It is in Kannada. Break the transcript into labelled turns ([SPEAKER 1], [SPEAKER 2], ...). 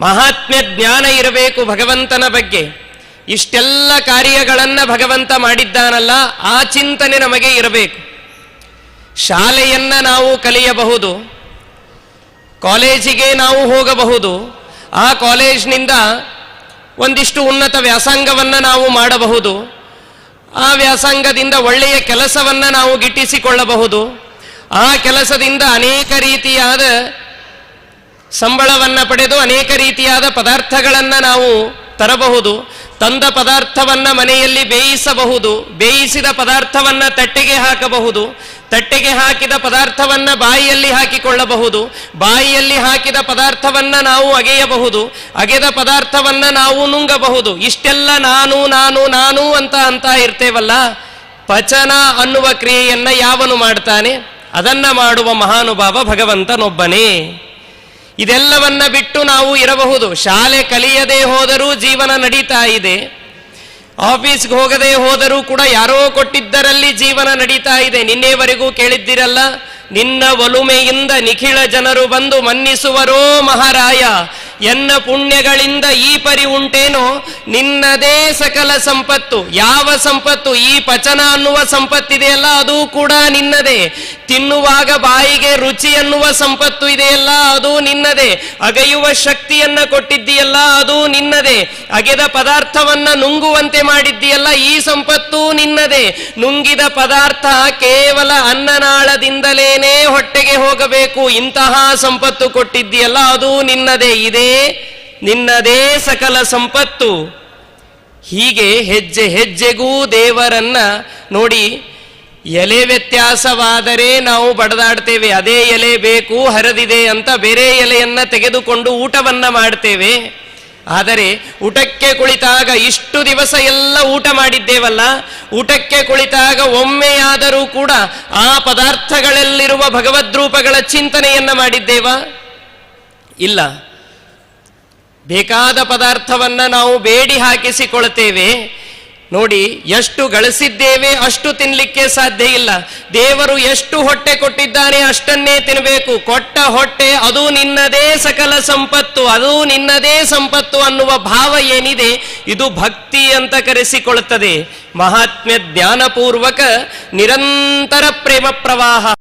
[SPEAKER 1] ಮಹಾತ್ಮ್ಯ ಜ್ಞಾನ ಇರಬೇಕು ಭಗವಂತನ ಬಗ್ಗೆ. ಇಷ್ಟೆಲ್ಲ ಕಾರ್ಯಗಳನ್ನು ಭಗವಂತ ಮಾಡಿದ್ದಾನಲ್ಲ, ಆ ಚಿಂತನೆ ನಮಗೆ ಇರಬೇಕು. ಶಾಲೆಯನ್ನ ನಾವು ಕಲಿಯಬಹುದು. ಕಾಲೇಜಿಗೆ ನಾವು ಹೋಗಬಹುದು. ಆ ಕಾಲೇಜಿನಿಂದ ಒಂದಿಷ್ಟು ಉನ್ನತ ವ್ಯಾಸಂಗವನ್ನು ನಾವು ಮಾಡಬಹುದು. ಆ ವ್ಯಾಸಂಗದಿಂದ ಒಳ್ಳೆಯ ಕೆಲಸವನ್ನು ನಾವು ಗಿಟ್ಟಿಸಿಕೊಳ್ಳಬಹುದು. ಆ ಕೆಲಸದಿಂದ ಅನೇಕ ರೀತಿಯಾದ ಸಂಬಳವನ್ನು ಪಡೆದು ಅನೇಕ ರೀತಿಯಾದ ಪದಾರ್ಥಗಳನ್ನು ನಾವು ತರಬಹುದು. ತಂದ ಪದಾರ್ಥವನ್ನ ಮನೆಯಲ್ಲಿ ಬೇಯಿಸಬಹುದು. ಬೇಯಿಸಿದ ಪದಾರ್ಥವನ್ನ ತಟ್ಟೆಗೆ ಹಾಕಬಹುದು. ತಟ್ಟೆಗೆ ಹಾಕಿದ ಪದಾರ್ಥವನ್ನ ಬಾಯಿಯಲ್ಲಿ ಹಾಕಿಕೊಳ್ಳಬಹುದು. ಬಾಯಿಯಲ್ಲಿ ಹಾಕಿದ ಪದಾರ್ಥವನ್ನ ನಾವು ಅಗೆಯಬಹುದು. ಅಗೆದ ಪದಾರ್ಥವನ್ನ ನಾವು ನುಂಗಬಹುದು. ಇಷ್ಟೆಲ್ಲ ನಾನು ನಾನು ನಾನು ಅಂತ ಅಂತ ಇರ್ತೇವಲ್ಲ? ಪಚನ ಅನ್ನುವ ಕ್ರಿಯೆಯನ್ನು ಯಾವನು ಮಾಡ್ತಾನೆ? ಅದನ್ನ ಮಾಡುವ ಮಹಾನುಭಾವ ಭಗವಂತನೊಬ್ಬನೇ. ಇದೆಲ್ಲವನ್ನ ಬಿಟ್ಟು ನಾವು ಇರಬಹುದು. ಶಾಲೆ ಕಲಿಯದೆ ಹೋದರೂ ಜೀವನ ನಡೀತಾ ಇದೆ. ಆಫೀಸ್ಗೆ ಹೋಗದೆ ಹೋದರೂ ಕೂಡ ಯಾರೋ ಕೊಟ್ಟಿದ್ದರಲ್ಲಿ ಜೀವನ ನಡೀತಾ ಇದೆ. ನಿನ್ನೆವರೆಗೂ ಕೇಳಿದ್ದಿರಲ್ಲ, ನಿನ್ನ ಒಲುಮೆಯಿಂದ ನಿಖಿಳ ಜನರು ಬಂದು ಮನ್ನಿಸುವರೋ ಮಹಾರಾಯ. ಎನ್ನ ಪುಣ್ಯಗಳಿಂದ ಈ ಪರಿ ಉಂಟೇನೋ? ನಿನ್ನದೇ ಸಕಲ ಸಂಪತ್ತು. ಯಾವ ಸಂಪತ್ತು? ಈ ಪಚನ ಅನ್ನುವ ಸಂಪತ್ತಿದೆಯಲ್ಲ, ಅದು ಕೂಡ ನಿನ್ನದೇ. ತಿನ್ನುವಾಗ ಬಾಯಿಗೆ ರುಚಿ ಅನ್ನುವ ಸಂಪತ್ತು ಇದೆಯಲ್ಲ, ಅದು ನಿನ್ನದೇ. ಅಗೆಯುವ ಶಕ್ತಿಯನ್ನ ಕೊಟ್ಟಿದ್ದೀಯಲ್ಲ, ಅದು ನಿನ್ನದೇ. ಅಗೆದ ಪದಾರ್ಥವನ್ನ ನುಂಗುವಂತೆ ಮಾಡಿದ್ದೀಯಲ್ಲ, ಈ ಸಂಪತ್ತು ನಿನ್ನದೇ. ನುಂಗಿದ ಪದಾರ್ಥ ಕೇವಲ ಅನ್ನನಾಳದಿಂದಲೇನೆ ಹೊಟ್ಟೆಗೆ ಹೋಗಬೇಕು. ಇಂತಹ ಸಂಪತ್ತು ಕೊಟ್ಟಿದ್ದೀಯಲ್ಲ, ಅದು ನಿನ್ನದೇ. ಇದೇ ನಿನ್ನದೇ ಸಕಲ ಸಂಪತ್ತು. ಹೀಗೆ ಹೆಜ್ಜೆ ಹೆಜ್ಜೆಗೂ ದೇವರನ್ನ ನೋಡಿ ಎಲೆ ವ್ಯತ್ಯಾಸವಾದರೆ ನಾವು ಬಡದಾಡ್ತೇವೆ, ಅದೇ ಎಲೆ ಬೇಕು, ಹರಿದಿದೆ ಅಂತ ಬೇರೆ ಎಲೆಯನ್ನ ತೆಗೆದುಕೊಂಡು ಊಟವನ್ನ ಮಾಡ್ತೇವೆ. ಆದರೆ ಊಟಕ್ಕೆ ಕುಳಿತಾಗ ಇಷ್ಟು ದಿವಸ ಎಲ್ಲ ಊಟ ಮಾಡಿದ್ದೇವಲ್ಲ, ಊಟಕ್ಕೆ ಕುಳಿತಾಗ ಒಮ್ಮೆಯಾದರೂ ಕೂಡ ಆ ಪದಾರ್ಥಗಳಲ್ಲಿರುವ ಭಗವದ್ರೂಪಗಳ ಚಿಂತನೆಯನ್ನ ಮಾಡಿದ್ದೇವಾ? ಇಲ್ಲ. ಬೇಕಾದ ಪದಾರ್ಥವನ್ನ ನಾವು ಬೇಡಿ ಹಾಕಿಸಿಕೊಳ್ತೇವೆ ನೋಡಿ, ಎಷ್ಟು ಗಳಿಸಿದ್ದೇವೆ ಅಷ್ಟು ತಿನ್ಲಿಕ್ಕೆ ಸಾಧ್ಯ ಇಲ್ಲ. ದೇವರು ಎಷ್ಟು ಹೊಟ್ಟೆ ಕೊಟ್ಟಿದ್ದಾನೆ ಅಷ್ಟನ್ನೇ ತಿನ್ನಬೇಕು ಕೊಟ್ಟ ಹೊಟ್ಟೆ ಅದು ನಿನ್ನದೇ ಸಕಲ ಸಂಪತ್ತು, ಅದು ನಿನ್ನದೇ ಸಂಪತ್ತು ಅನ್ನುವ ಭಾವ ಏನಿದೆ, ಇದು ಭಕ್ತಿ ಅಂತ ಕರೆಸಿಕೊಳ್ಳುತ್ತದೆ. ಮಹಾತ್ಮ್ಯ ಜ್ಞಾನಪೂರ್ವಕ ನಿರಂತರ ಪ್ರೇಮ ಪ್ರವಾಹ.